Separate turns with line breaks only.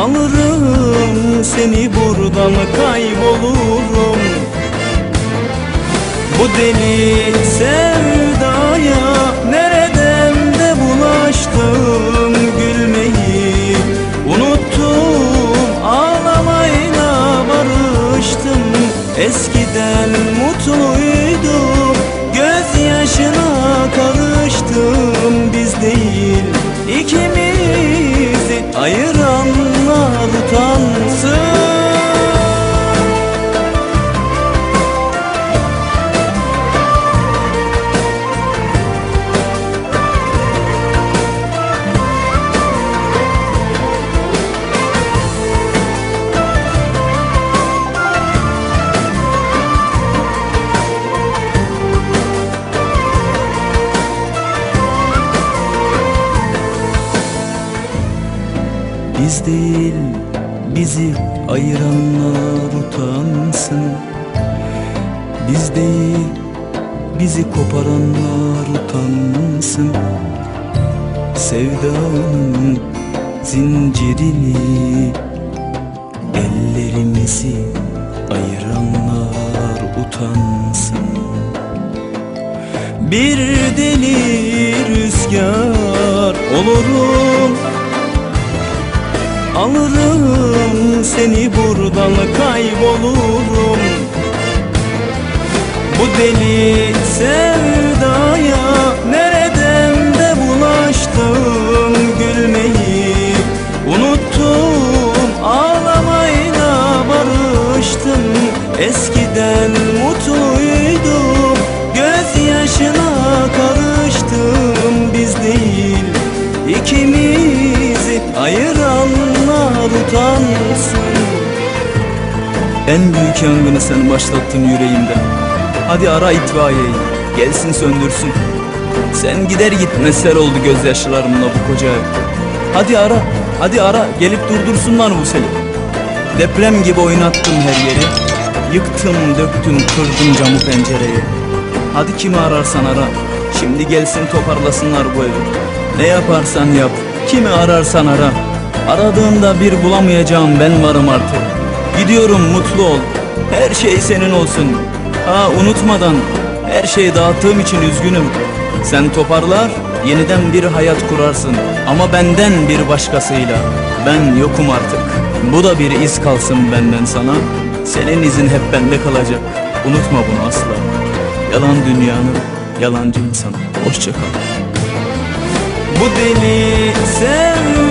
Alırım seni buradan kaybolurum. Bu deli sevdaya nereden de bulaştım gülmeyi. Unuttum ağlamayla barıştım. Eskiden mutluydum Biz değil bizi ayıranlar utansın. Biz değil bizi koparanlar utansın. Sevdanın zincirini Ellerimizi ayıranlar utansın. Bir deli rüzgar olurum Alırım seni buradan kaybolurum. Bu deli sevdaya nereden de bulaştım gülmeyi? Unuttum ağlamayla barıştım. Eskiden mutluydum gözyaşına karıştım. Biz değil ikimizi ayıranlar utansın. En büyük yangını sen başlattın yüreğimde. Hadi ara itfaiyeyi gelsin söndürsün. Sen gider gitmez sel oldu gözyaşlarımla bu koca ev Hadi ara hadi ara gelip durdursunlar bu seli. Deprem gibi oynattım her yeri. Yıktım döktüm kırdım camı pencereyi. Hadi kimi ararsan ara Şimdi gelsin toparlasınlar bu evi. Ne yaparsan yap Kimi ararsan ara Aradığında bir bulamayacağım ben varım artık. Gidiyorum mutlu ol. Her şey senin olsun. Ha unutmadan. Her şeyi dağıttığım için üzgünüm. Sen toparlar Yeniden bir hayat kurarsın. Ama benden bir başkasıyla. Ben yokum artık. Bu da bir iz kalsın benden sana. Senin izin hep bende kalacak. Unutma bunu asla. Yalan dünyanın Yalancı insan Hoşça kal. Bu deli sevdaya